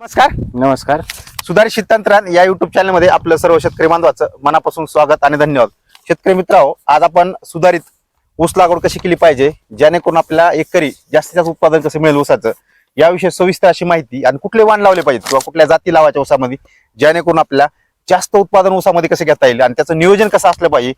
नमस्कार. नमस्कार. सुधारित शेततंत्रान या युट्यूब चॅनलमध्ये आपलं सर्व शेतकरी बांधवाचं मनापासून स्वागत आणि धन्यवाद. शेतकरी मित्रांनो आज आपण सुधारित ऊस लागवड कशी केली पाहिजे जेणेकरून आपल्याला एकरी जास्तीत जास्त उत्पादन कसं मिळेल ऊसाचं याविषयी सविस्तर अशी माहिती आणि कुठले वाण लावले पाहिजेत किंवा कुठल्या जाती लावायच्या ऊसामध्ये जेणेकरून आपल्याला जास्त उत्पादन ऊसामध्ये कसं घेता येईल आणि त्याचं नियोजन कसं असलं पाहिजे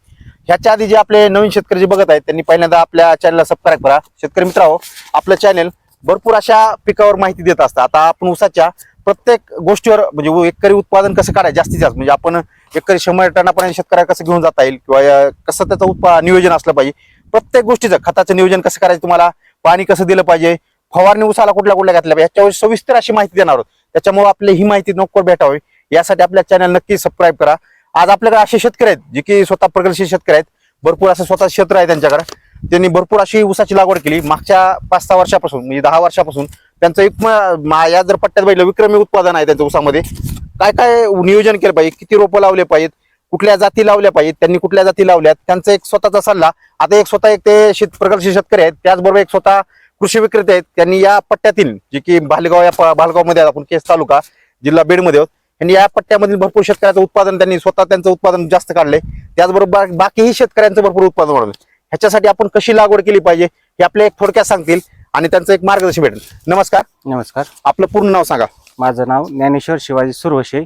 ह्याच्या आधी जे आपले नवीन शेतकरी जे बघत आहेत त्यांनी पहिल्यांदा आपल्या चॅनलला सबस्क्राईब करा. शेतकरी मित्रांनो आपलं चॅनल भरपूर अशा पिकावर माहिती देत असतात. आता आपण ऊसाच्या प्रत्येक गोष्टीवर म्हणजे एकरी उत्पादन कसं काढायचं? जास्तीत जास्त. म्हणजे आपण एकरी शंभर टनापर्यंत शेतकऱ्याला कसं घेऊन जाता येईल किंवा कसं त्याचं उत्पा नियोजन असलं पाहिजे? प्रत्येक गोष्टीचं खताचं नियोजन कसं करायचं तुम्हाला? पाणी कसं दिलं पाहिजे? फवारणी उसाला कुठल्या कुठल्या घातल्या पाहिजे? याच्यावर सविस्तर अशी माहिती देणार आहोत. त्याच्यामुळे आपली ही माहिती नोकर भेटावी. यासाठी आपल्या चॅनल नक्की सबस्क्राईब करा. आज आपल्याकडे असे शेतकरी आहेत जे की स्वतः प्रगतशील शेतकरी आहेत. भरपूर असं स्वतः क्षेत्र आहे त्यांच्याकडे. त्यांनी भरपूर अशी ऊसाची लागवड केली. मागच्या पाच सहा वर्षापासून म्हणजे दहा वर्षापासून त्यांचं एक मा- या जर पट्ट्यात बघितलं विक्रमी उत्पादन आहे त्यांच्या ऊसामध्ये. काय काय नियोजन केलं पाहिजे? किती रोपं लावले पाहिजेत? कुठल्या जाती लावल्या पाहिजेत? त्यांनी कुठल्या जाती लावल्यात? त्यांचा एक स्वतःचा सल्ला. आता एक स्वतः एक ते शेत प्रकारचे शेतकरी आहेत. त्याचबरोबर एक स्वतः कृषी विक्रेते आहेत. त्यांनी या पट्ट्यातील जे की भालगाव या भालगावमध्ये भालगावमध्ये आपण केस तालुका जिल्हा बीडमध्ये आहोत. त्यांनी या पट्ट्यामधील भरपूर शेतकऱ्याचं उत्पादन त्यांनी स्वतः त्यांचं उत्पादन जास्त काढले त्याचबरोबर बाकीही शेतकऱ्यांचं भरपूर उत्पादन वाढवलं ह्याच्यासाठी आपण कशी लागवड केली पाहिजे हे आपले एक थोडक्यात सांगतील आणि त्यांचं एक मार्गदर्शन भेटेल. नमस्कार. नमस्कार. आपलं पूर्ण नाव सांगा. माझं नाव ज्ञानेश्वर शिवाजी सुरवशे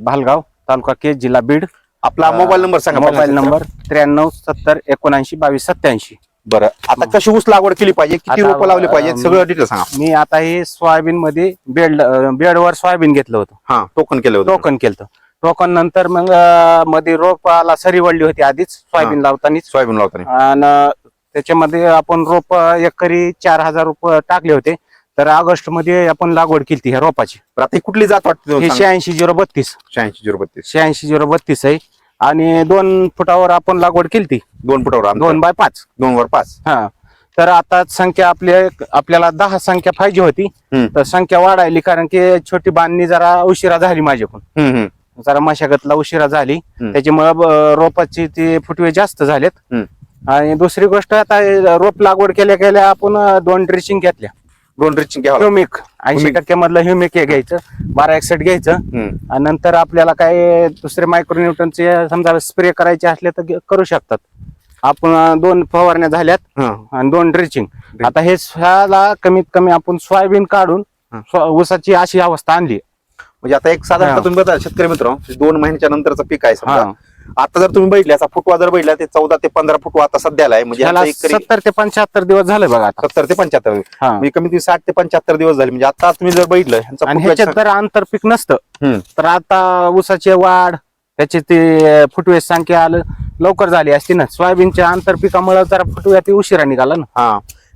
भालगाव तालुका केज जिल्हा बीड. आपला मोबाईल नंबर सांगा मोबाईल. नंबर त्र्याण्णव सत्तर एकोणऐंशी बावीस सत्याऐंशी. बरं आता कशी ऊस लागवड केली पाहिजे किती रोपं लावली पाहिजे सगळं डिटेल सांगा. मी आता हे सोयाबीन मध्ये बेड बेडवर सोयाबीन घेतलं होतं. हा टोकन केलं होतं. टोकन केलं टोकन नंतर मग अं, मध्ये रोपाला सरी वळली होती आधीच सोयाबीन लावताना सोयाबीन लावताना. आणि त्याच्यामध्ये आपण रोप एकरी चार हजार रुपये टाकले होते. तर ऑगस्टमध्ये आपण लागवड केली ह्या रोपाची. आता ही कुठली जात वाटते शहाऐंशी झिरो बत्तीस. शहाऐंशी झिरो बत्तीस. शहाऐंशी झिरो बत्तीस आहे. आणि दोन फुटावर आपण लागवड केली ती दोन फुटावर अंतर. दोन बाय पाच. दोन वर पाच. हा. तर आता संख्या आपल्या आपल्याला दहा संख्या पाहिजे होती. हम्म. तर संख्या वाढायली कारण की छोटी बांधणी जरा उशिरा झाली माझ्याकडून. हम्म, हम्म. जरा मशागतला उशिरा झाली हम्म. त्याच्यामुळे रोपाची ती फुटवे जास्त झालेत. आणि दुसरी गोष्ट आता रोप लागवड केल्या केल्या आपण दोन ड्रेसिंग घेतल्या दोन ड्रिचिंग घ्यावं लागतं. ह्युमिक ऐंशी Humic. टक्के मधलं ह्युमिक हे घ्यायचं बारा एकसठ घ्यायचं हम्म. आणि नंतर आपल्याला काय दुसरे मायक्रोन्यूटनचे समजा स्प्रे करायचे असले तर गे- करू शकतात आपण अं, दोन फवारण्या झाल्यात हा. आणि दोन ड्रिचिंग आता हे ह्याला कमीत कमी आपण सोयाबीन काढून हा. स्व- ऊसाची अशी अवस्था आणली म्हणजे आता एक साधारण. तुम्ही बघा शेतकरी मित्र दोन महिन्याच्या नंतरचं पीक आहे समजा. आता जर तुम्ही बघितले असा फुटवा जर बघितला ते चौदा ते पंधरा फुटवा आता सध्याला आहे म्हणजे सत्तर ते पंच्याहत्तर दिवस झाले बघा सत्तर ते पंच्याहत्तर. म्हणजे कमीत कमी साठ ते पंच्याहत्तर दिवस झाले म्हणजे आता तुम्ही जर ह्याच्यात जर आंतरपीक नसतं. तर आता ऊसाची वाढ त्याची ते फुटवे संख्या आलं लवकर झाली असती ना सोयाबीनच्या आंतरपिकामुळे जरा फुटव्या ती उशिरा निघाला ना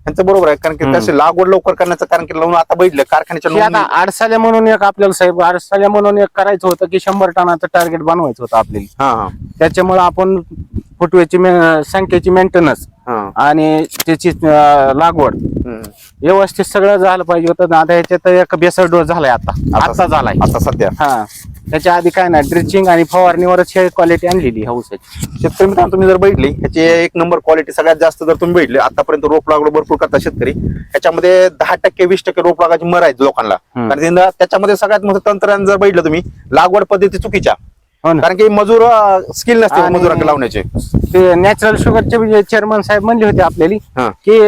त्यांचं बरोबर आहे कारण की. त्याची लागवड लवकर करण्याचं कारण की लावून आता बघितलं कारखान्याच्या आता नोंदणी- आडसाल्या म्हणून एक आपल्याला साहेब आडसाल्या म्हणून एक करायचं होतं की शंभर टनाचं टार्गेट बनवायचं होतं आपल्याला. हा हा. त्याच्यामुळे आपण फुटव्याची मे- संख्येची मेंटेनन्स हा. आणि त्याची अं, लागवड. हम्म. व्यवस्थित सगळं झालं पाहिजे होतं आता ह्याच्यात एक बेसर डोस झालाय आता. आता झालाय. आता सध्या. हा. त्याच्या आधी काय नाही ड्रिचिंग आणि फवारणीवरच हे क्वालिटी आणलेली ह्या ऊसाची. शेतकरी मित्रांनो तुम्ही जर बघितली ह्याची एक नंबर क्वालिटी सगळ्यात जास्त जर तुम्ही बघितली आतापर्यंत रोप लागवड भरपूर करता शेतकरी. ह्याच्यामध्ये दहा टक्के वीस टक्के रोप लागायची मर आहेत लोकांना. कारण त्याच्यामध्ये सगळ्यात मोठं तंत्रज्ञान जर बघितलं तुम्ही लागवड पद्धती चुकीच्या. हो ना. कारण की मजूर स्किल नसते आणि- मजुरांना लावण्याचे. ते नॅचरल शुगरचे चेअरमन साहेब म्हणले होते आपल्याला हा. की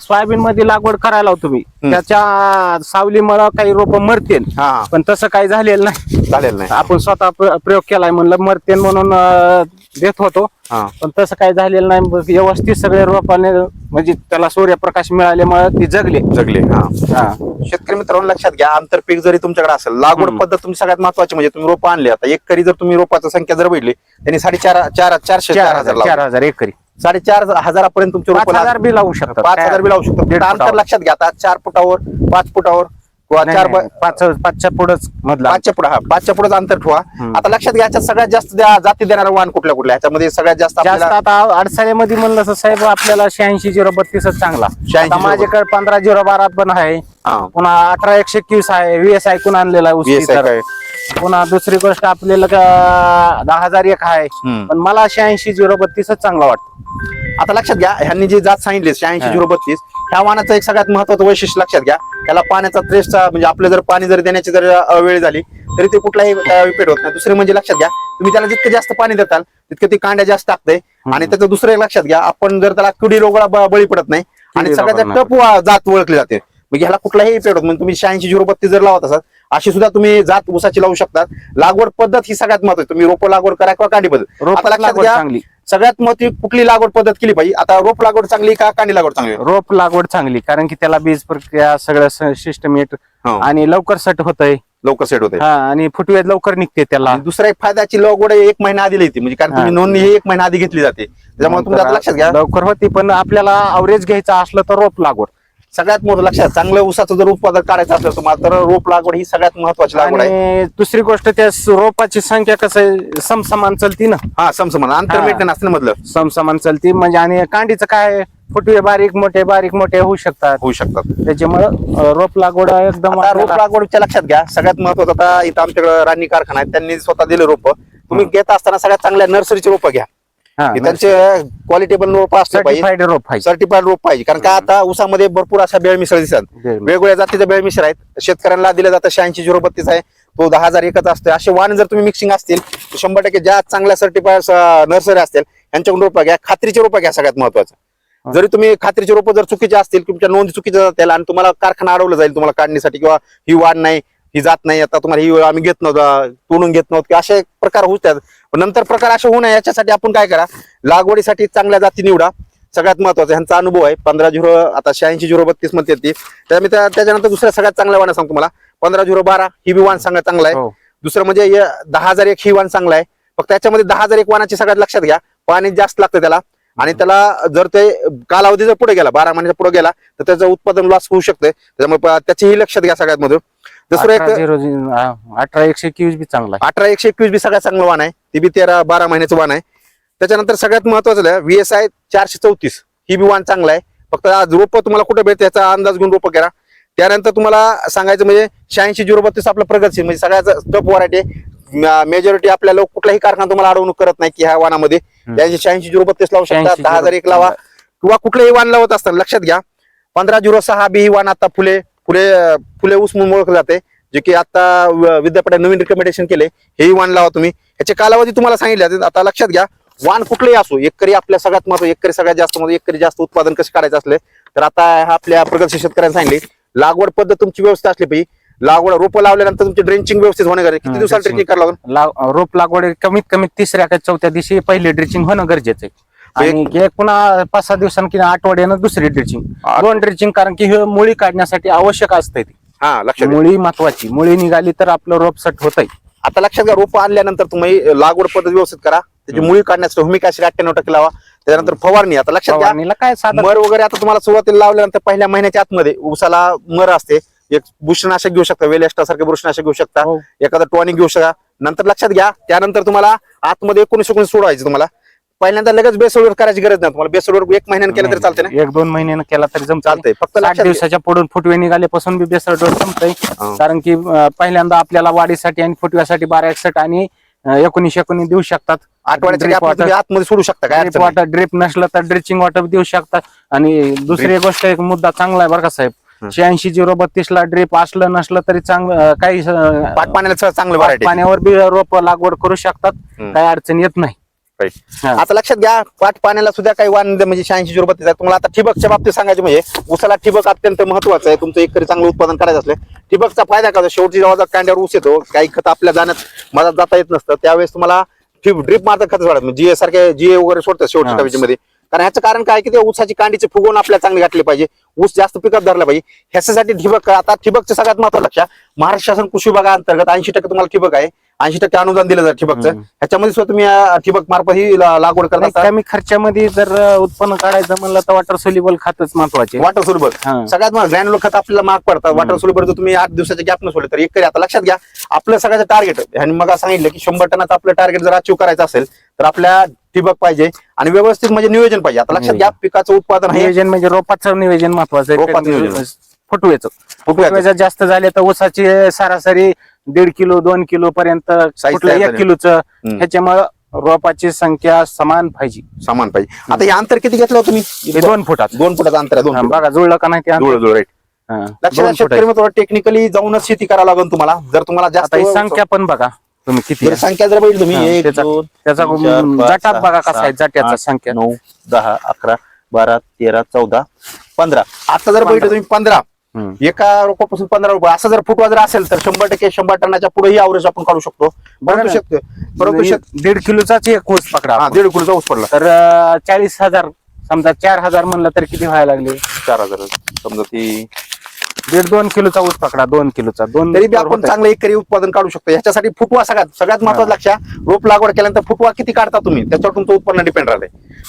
सोयाबीन मध्ये लागवड करायला लाव तुम्ही. त्याच्या सावलीमुळे काही रोप मरतील. हा. हा पण तसं काही झालेलं नाही. चालेल नाही. आपण स्वतः प्र- प्रयोग केलाय म्हणलं मरतेन म्हणून अं, देत होतो. हा. पण तसं काही झालेलं नाही. व्यवस्थित सगळे रोपाने म्हणजे त्याला सूर्यप्रकाश मिळाल्यामुळे ती जगले. जगले हा. हा. शेतकरी मित्रांनो लक्षात घ्या आंतरपीक जरी तुमच्याकडे असेल लागवड. पद्धत तुमची सगळ्यात महत्वाची म्हणजे तुम्ही रोप आणले. आता एक करी जर तुम्ही रोपाची संख्या जर बघितली त्यांनी साडेचार चार चारशे चार हजार हजार लावले. चार हजार एकरी. साडेचार हजारापर्यंत तुमचे पाच रोप हजार बी लावू शकतात. पाच हजार बी लावू शकतो फुटावर. लक्षात घ्या आता चार फुटावर पाच फुटावर किंवा चार पाच पाचच्या पुढंच मधला पाचच्या पुढे हा पाचच्या पुढे अंतर ठेवा हम्म. आता लक्षात घ्या याच्यात सगळ्यात जास्त द्या- जाती देणारा वाहन कुठल्या कुठल्या ह्याच्यामध्ये सगळ्यात जास्त जास्त आपल्याला आता अडसाळ्यामध्ये म्हणलं असं साहेब आपल्याला शहाऐंशी झिरो बत्तीसच चांगला 86 आता माझ्याकडे पंधरा झिरो बारा पण आहे हा. पुन्हा अठरा एकशे एकवीस आहे व्हीएस ऐकून आणलेला आहे तर. काय? पुन्हा दुसरी गोष्ट आपल्याला का- दहा हजार एक आहे हम्म. पण मला शहाऐंशी झिरो बत्तीसच चांगला वाटतो आता लक्षात घ्या ह्यांनी जी जात सांगितली शहाऐंशी. झिरो बत्तीस ह्या वाहनाचं एक सगळ्यात महत्वाचं वैशिष्ट्य लक्षात घ्या. त्याला पाण्याचा त्रेसचा म्हणजे आपलं जर पाणी जर देण्याची जर अवेळ झाली तरी ते कुठलाही इफेक्ट होत नाही. दुसरे म्हणजे लक्षात घ्या तुम्ही त्याला जितकं जास्त पाणी देताल तितकं ती कांड्या जास्त टाकते. आणि त्याचं दुसरं लक्षात घ्या आपण जर त्याला किडी रोगाला ब- बळी पडत नाही आणि सगळ्यात टप जात ओळखली जाते. मग ह्याला कुठलाही इफेक्ट होत नाही. तुम्ही शहाऐंशी झिरो बत्तीस जर लावत असाल अशी सुद्धा तुम्ही जात ऊसाची लावू शकता लागवड पद्धत ही सगळ्यात महत्वाची तुम्ही रोप लागवड करा किंवा कांडी पद्धत. आता रोप लक्षात घ्या चांगली. सगळ्यात महत्वाची कुठली लागवड पद्धत केली पाहिजे? आता रोप लागवड चांगली का कांडी लागवड चांगली? रोप लागवड चांगली कारण की त्याला बीज प्रक्रिया सगळं सिस्टमेट हो. आणि लवकर सट होतंय. लवकर सेट होते हा आणि फुटवे लवकर निघते त्याला. आणि दुसरा एक फायद्याची लागवड एक महिना आधी येते म्हणजे कारण तुम्ही हा. नोंदणी ही एक महिना आधी घेतली जाते. त्याच्यामुळे तुम्ही आता लक्षात घ्या. लवकर होती पण आपल्याला अवरेज घ्यायचं असलं तर रोप लागवड. सगळ्यात मोठं लक्षात चांगलं ऊसाचं जर उत्पादन काढायचं असलं तुम्हाला तर रोप लागवड ही सगळ्यात महत्वाची लागवड आहे. आणि दुसरी गोष्ट त्या रोपाची संख्या कसं आहे? समसमान चलती ना. हा समसमान. अंतर हा. मेंटेन असतं ना मधलं. समसमान चलती. म्हणजे आणि कांडीचं काय फुटवे बारीक मोठे बारीक मोठे होऊ शकतात. होऊ शकतात. त्याच्यामुळं रोप लागवड एकदम आता रोप आपल्याला- लागवडच्या लक्षात घ्या. सगळ्यात महत्वाचं आता इथं आमच्याकडे राणी कारखाना आहे. त्यांनी स्वतः दिले रोप. तुम्ही घेत असताना सगळ्यात चांगल्या नर्सरीचे रोप घ्या. हा, की त्यांचे क्वालिटेबल रोप असले पाहिजे. certified रोप पाहिजे. सर्टिफाईड रोप पाहिजे. कारण का आता ऊसामध्ये भरपूर अशा बेळ मिसळ दिसतात. वेगवेगळ्या जातीचे बेळ मिश्र आहेत. शेतकऱ्यांना दिलं जातं शहाऐंशी झिरो बत्तीस आहे. तो दहा हजार एकच असतो असे वाण जर तुम्ही मिक्सिंग असतील तर शंभर टक्के ज्या चांगल्या सर्टिफाईड नर्सरी असतील यांच्याकडून रोपं घ्या. खात्रीचे रोपं घ्या सगळ्यात महत्वाचं जरी तुम्ही खात्रीचे रोपं जर चुकीचे असतील तुमच्या नोंदी चुकीच्या जातील आणि तुम्हाला कारखाना अडवलं जाईल तुम्हाला काढण्यासाठी किंवा ही वाढ नाही ही जात नाही. आता तुम्हाला ही आम्ही घेत नव्हतं तोडून घेत नव्हतं. किंवा असे प्रकार होतात पण नंतर प्रकार असे होऊ नये याच्यासाठी आपण काय करा लागवडीसाठी चांगल्या जाती निवडा. सगळ्यात महत्त्वाचा ह्यांचा अनुभव आहे. पंधरा झिरो आता शहाऐंशी झिरो बत्तीसमध्ये ती त्यामुळे त्या- त्याच्यानंतर दुसऱ्या सगळ्यात चांगल्या वाण सांगतो तुम्हाला. पंधरा झिरो बारा ही बी वाण सगळ्यात चांगला आहे. हो. दुसरं म्हणजे दहा हजार एक ही वाण चांगला आहे. फक्त त्याच्यामध्ये दहा हजार एक वाणाची सगळ्यात लक्षात घ्या. पाणी जास्त लागतं त्याला. आणि त्याला जर ते कालावधी जर पुढे गेला बारा महिन्याच्या पुढे गेला तर त्याचं उत्पादन लॉस होऊ शकते त्याच्यामुळे त्याचीही लक्षात घ्या सगळ्यात मधून. दुसरं अठरा एक झिरो अठरा एकशे एकवीस बी चांगला आहे. अठरा एकशे एकवीस बी सगळ्यात चांगलं वाण आहे. ती बी तेरा बारा महिन्याचं वाण आहे. त्याच्यानंतर सगळ्यात महत्वाचं व्ही एस आय चारशे चौतीस. ही बी वाण चांगलं आहे. फक्त आज रोप तुम्हाला कुठे भेटते याचा अंदाज घेऊन रोप करा त्यानंतर तुम्हाला सांगायचं म्हणजे शहाऐंशी झिरो बत्तीस आपलं प्रगतशील म्हणजे सगळ्यात टप व्हरायटी मेजॉरिटी आपल्या लोक कुठलाही कारखाना तुम्हाला अडवणूक करत नाही की ह्या हम्म. त्याची शहाऐंशी झिरो बत्तीस लावू शकता 86 दहा हजार एक लावा. किंवा कुठलंही वाण लावत असताना लक्षात घ्या. पंधरा झिरो सहा बी ही वाण आता फुले. फुले फुले ऊस म्हणून ओळखलं जाते जे की आता व- विद्यापीठाने नवीन रिकमेंडेशन केले हेही वाण लावा तुम्ही. ह्याचे कालावधी तुम्हाला सांगितले. आता लक्षात घ्या वाण कुठलेही असो एकरी आपल्या सगळ्यात महत्त्व एकरी सगळ्यात जास्त महत्त्व एकरी जास्त उत्पादन कसं काढायचं असले तर आता आपल्या प्रगतशील शेतकऱ्यांनी सांगितले लागवड पद्धत तुमची व्यवस्था असली पाहिजे. लागवड रोपं लावल्यानंतर तुमची ड्रेंचिंग व्यवस्थित होणे गरजेचं किती दिवसाला. ड्रेंचिंग करावं लागेल? रोप लागवड कमीत कमी तिसऱ्या का चौथ्या दिवशी पहिले ड्रिचिंग होणं गरजेचं आहे. आणि एक पुन्हा पाच सहा दिवसांनी किंवा आठवड्यानं दुसरी ड्रिचिंग दोन ड्रिचिंग कारण की हे मुळी काढण्यासाठी आवश्यक असते हा लक्षात घ्या. मुळी महत्वाची. मुळी निघाली तर आपलं रोप सट होत आता लक्षात घ्या रोपं आणल्यानंतर तुम्ही लागवड पद्धत व्यवस्थित करा. त्याची. मुळी काढण्यासाठी हुमिक ऍसिड अठ्ठ्याण्णव टक्के लावा त्याच्यानंतर फवारणी. आता लक्षात घ्या फवारणीला काय मर वगैरे आता तुम्हाला सुरुवातीला लावल्यानंतर पहिल्या महिन्याच्या आतमध्ये उसाला मर असते. एक बुरशीनाशक घेऊ शकता वेलेस्टा सारखे बुरशीनाशक घेऊ शकता. हो. एखादा टॉनिक घेऊ शकता. नंतर लक्षात घ्या त्यानंतर तुम्हाला आतमध्ये एकोणीस एकोणीस सोडवायचं तुम्हाला. पहिल्यांदा लगेच बेसोडवर करायची गरज नाही तुम्हाला बेसोडवर एक महिन्याने केलं तरी चालते ना एक दोन महिन्यानं केला तरी जमत चालतंय फक्त साठ लक्षात घ्या. दिवसाच्या पुढून फुटवे निघाल्यापासून बी बेसरडोर जमतंय हा. कारण की अं, पहिल्यांदा आपल्याला वाढीसाठी आणि फुटव्यासाठी बारा एकसठ आणि अं, एकोणीस एकोणीस देऊ शकतात आठवड्याच्या Drip gap मध्ये water. तुम्ही आतमध्ये सोडू शकता काय ड्रिप अडचण नाही. वॉटर ड्रिप नसलं तर ड्रिचिंग वॉटर देऊ शकतात आणि दुसरी गोष्ट एक मुद्दा चांगला आहे बरं का साहेब हं. शहाऐंशी झिरो बत्तीस ला ड्रिप असलं नसलं तरी चांगलं अं, काही अं, पाण्याला चांगलं व्हरायटी पाण्यावर बी रोप लागवड करू शकतात हं. काही अडचण येत नाही हा. आता लक्षात घ्या पाट पाण्याला सुद्धा काही वाण म्हणजे शहाऐंशी बत्तीस आहे. तुम्हाला आता ठिबकच्या बाबतीत सांगायचं म्हणजे उसाला ठिबक अत्यंत महत्वाचं आहे. तुमचं एकरी चांगलं उत्पादन करायचं असलं ठिबकचा फायदा काय होतो? शेवटी जेव्हा कांड्यावर ऊस येतो काही खत आपल्या जाण्यात मदत जाता येत नसतं. त्यावेळेस तुम्हाला ड्रिप मारतात खत सोडत जीए सारखे जीए वगैरे सोडतात शेवटच्या हा. कारण ह्याचं कारण काय की ते ऊसाची कांडीचे फुगवून आपल्या चांगली घातले पाहिजे. ऊस जास्त पिकअप धरला पाहिजे. ह्याच्यासाठी ठिबक आता ठिबकचं सगळ्यात महत्वाचं लक्षात महाराष्ट्र शासन कृषी विभागा अंतर्गत ऐंशी टक्के तुम्हाला ठिबक आहे. ऐंशी टक्के अनुदान दिलं जातं ठिबकचं. ह्याच्यामध्ये सुद्धा तुम्ही ठिबक मार्फत ही ला- लागवड करत असता. कमी खर्चामध्ये जर अं, उत्पन्न काढायचं म्हणलं तर वॉटर सोल्युबल खातच महत्त्वाचे. वॉटर सोल्युबल हा. सगळ्यात मग ग्रॅन्युलर खत आपल्याला मार्क पडतात वॉटर सोल्युबल जर तुम्ही आठ दिवसाच्या गॅप न सोडले तर एक तरी आता लक्षात घ्या आपलं सगळ्याचं टार्गेट आणि मग सांगितलं की शंभर टनाचं आपलं टार्गेट जर अचीव करायचं असेल तर आपल्या ठिबक पाहिजे आणि व्यवस्थित म्हणजे नियोजन पाहिजे. आता लक्षात घ्या पिकाचं उत्पादन आहे. नियोजन म्हणजे रोपाचं नियोजन महत्वाचं रोपाचं नियोजन. आहे फुटवेचं फुटव्याचं. फुटवे जास्त झाले तर ऊसाची सरासरी दीड किलो दोन किलो पर्यंत एक. किलोचं. ह्याच्यामुळं रोपाची संख्या समान पाहिजे समान पाहिजे आता हे अंतर किती घेतलं तुम्ही दोन फुटाचं दोन फुटाचं अंतर आहे दोन हा. बघा जुळलं का नाही ते राईट. लक्षात शेतकरी टेक्निकली जाऊनच शेती करावं लागेल तुम्हाला जर तुम्हाला जास्त संख्या पण बघा तुम्ही किती. संख्या जर बघितली तुम्ही त्याचा- जटात बघा कसा आहे जट्याचा संख्या नऊ दहा अकरा बारा तेरा चौदा पंधरा आता जर बघितलं. तुम्ही पंधरा. एका रोपापासून पंधरा रुपये असं जर फुटवा जर असेल तर शंभर टक्के शंभर टनाच्या पुढेही आवरेज आपण काढू शकतो. बघा. शेत परंतु दीड किलोचाच एक ऊस पकडा हा. दीड किलोचा ऊस पडला तर चाळीस हजार समजा चार हजार म्हणलं तर किती व्हायला लागले? चार हजार. समजा ती दीड दोन किलोचा ऊस पकडा दोन किलोचा. दोन तरी आपण. चांगलं एकरी उत्पादन काढू शकतो. ह्याच्यासाठी फुटवा सगळ्यात सगळ्यात महत्वाचं लक्षात रोप लागवड केल्यानंतर फुटवा किती काढता तुम्ही? त्याच्यावर तुमचं उत्पन्न डिपेंड राहते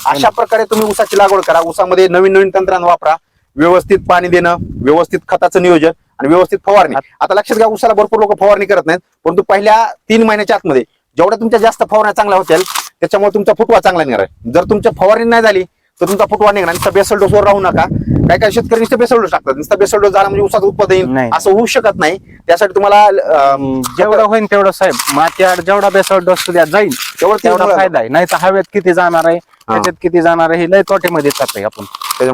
अशा प्रकारे तुम्ही ऊसाची लागवड करा. ऊसामध्ये नवीन नवीन तंत्रज्ञान वापरा. व्यवस्थित पाणी देणं व्यवस्थित खताचं नियोजन आणि व्यवस्थित फवारणी. आता लक्षात घ्या ऊसाला भरपूर लोक फवारणी करत नाहीत परंतु पहिल्या तीन महिन्याच्या आतमध्ये जेवढ्या तुमच्या जास्त फवारण्या चांगल्या होतील त्याच्यामुळे तुमचा फुटवा चांगला निघणार आहे जर तुमच्या फवारणी नाही झाली तर तुमचा फुटवा निघणार नुसता बेसल डोसवर राहू नका. काय काय शेतकरी नुसते बेसल डोस टाकतात. नुसता बेसल डोस झाला म्हणजे ऊसाचं उत्पादन. असं होऊ शकत नाही. त्यासाठी तुम्हाला जेवढं होईल तेवढं साहेब मातीआड जेवढा बेसळ डोस जाईल. तेवढं फायदा आहे. नाही तर हवेत किती जाणार आहे? त्याच्यात किती जाणार आहे हे लय तोट्यामध्ये जातोय आपण.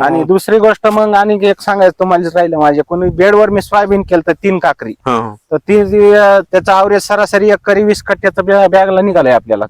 आणि दुसरी गोष्ट मग आणि एक सांगायचं तुम्हाला राहिलं माझ्या कोणी बेडवर मी सोयाबीन केलं तर तीन काकरी. तर ती त्याचा आवरेज सरासरी एक करी वीस कट्ट्याचा बॅगला निघालाय आपल्याला.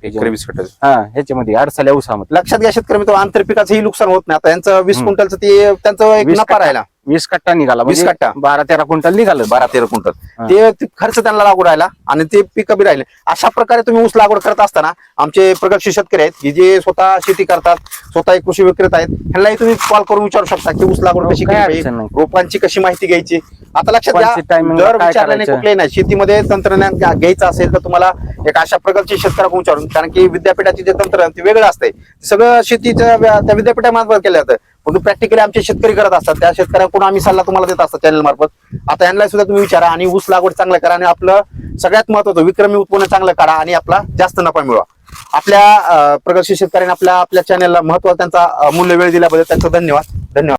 हा ह्याच्यामध्ये अडसल्या ऊसामध्ये. लक्षात घ्या शेतकरी मित्र आंतरपिकाचंही नुकसान होत नाही. आता यांचं वीस हं. क्विंटलचं ते त्यांचं एक नफा. राहिला. वीस कट्टा निघाला वीस म्हणजे कट्टा. बारा तेरा क्विंटल निघालं बारा तेरा क्विंटल हा. ते ते खर्च त्यांना लागू राहिला आणि ते पिकं बी राहिले अशा प्रकारे तुम्ही ऊस लागवड करत असताना आमचे प्रगतशील शेतकरी आहेत की जे स्वतः शेती करतात स्वतः एक कृषी विक्रेता आहेत ह्यांनाही तुम्ही कॉल करून विचारू शकता की ऊस लागवड कशी काय अडचण नाही. रोपांची कशी माहिती घ्यायची आता लक्षात कोणती घ्या timing ला जर काय विचारल्याने करायचं? कुठलेही नाही शेतीमध्ये तंत्रज्ञान घ्या- घ्यायचं असेल तर तुम्हाला एक अशा प्रकारचे शेतकऱ्याकडून विचारून कारण की विद्यापीठाचे जे तंत्रज्ञान ते वेगळं असतंय सगळं शेतीच्या व्या- त्या विद्यापीठामार्फत केलं जातं परंतु प्रॅक्टिकली आमचे शेतकरी करत असतात. त्या शेतकऱ्यांकडून आम्ही सल्ला तुम्हाला देत असतात चॅनल मार्फत? आता यांना सुद्धा तुम्ही विचारा आणि ऊस लागवड चांगलं करा आणि आपलं सगळ्यात महत्वाचं विक्रमी उत्पन्न चांगलं काढा आणि आपला जास्त नफा मिळवा. आपल्या प्रगतशील शेतकऱ्यांनी आपल्या आपल्या चॅनलला महत्त्वाचा त्यांचा मूल्य वेळ दिल्याबद्दल त्यांचा धन्यवाद. धन्यवाद.